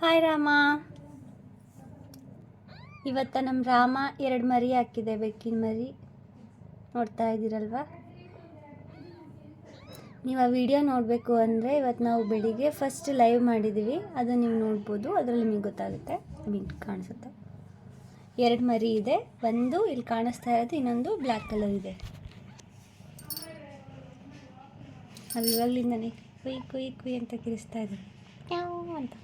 Hi Rama ಇವತ್ತ ನಮ್ಮ ರಾಮ ಎರಡು ಮರಿ ಹಾಕಿದೆ, ಬೆಕ್ಕಿನ ಮರಿ. ನೋಡ್ತಾ ಇದ್ದೀರಲ್ವ? ನೀವು ಆ ವಿಡಿಯೋ ನೋಡಬೇಕು ಅಂದರೆ ಇವತ್ತು ನಾವು ಬೆಳಿಗ್ಗೆ ಫಸ್ಟ್ ಲೈವ್ ಮಾಡಿದ್ದೀವಿ ಅದು ನೀವು ನೋಡ್ಬೋದು. ಅದರಲ್ಲಿ ನಿಮಗೆ ಗೊತ್ತಾಗುತ್ತೆ. ಮೀನ್ ಕಾಣಿಸುತ್ತೆ. ಎರಡು ಮರಿ ಇದೆ. ಒಂದು ಇಲ್ಲಿ ಕಾಣಿಸ್ತಾ ಇರೋದು, ಇನ್ನೊಂದು ಬ್ಲ್ಯಾಕ್ ಕಲರ್ ಇದೆ. ಅದು ಇವಾಗಲಿಂದನೇ ಕುಯ್ ಕುಯ್ ಕುಯ್ ಅಂತ ಕಿರಿಸ್ತಾ ಇದೆ ಯಾವ್ ಅಂತ.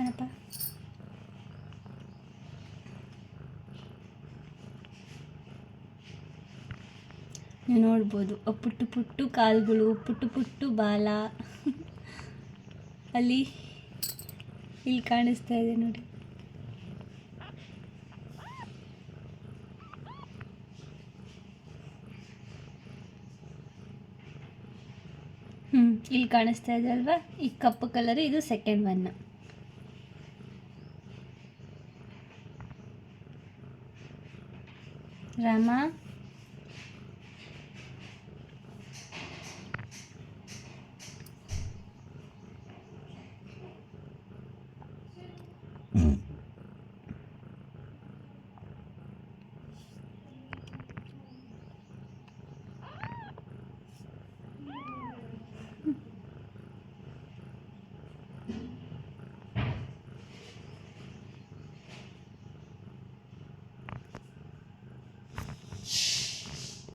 ಏನಪ್ಪ ನೀವು ನೋಡ್ಬೋದು ಪುಟ್ಟು ಪುಟ್ಟು ಕಾಲುಗಳು, ಪುಟ್ಟು ಪುಟ್ಟು ಬಾಲ. ಅಲ್ಲಿ ಇಲ್ಲಿ ಕಾಣಿಸ್ತಾ ಇದೆ ನೋಡಿ. ಹ್ಞೂ ಇಲ್ಲಿ ಕಾಣಿಸ್ತಾ ಇದೆ ಅಲ್ವಾ? ಈ ಕಪ್ಪು ಕಲರ್ ಇದು ಸೆಕೆಂಡ್ ಒನ್ ರಾಮ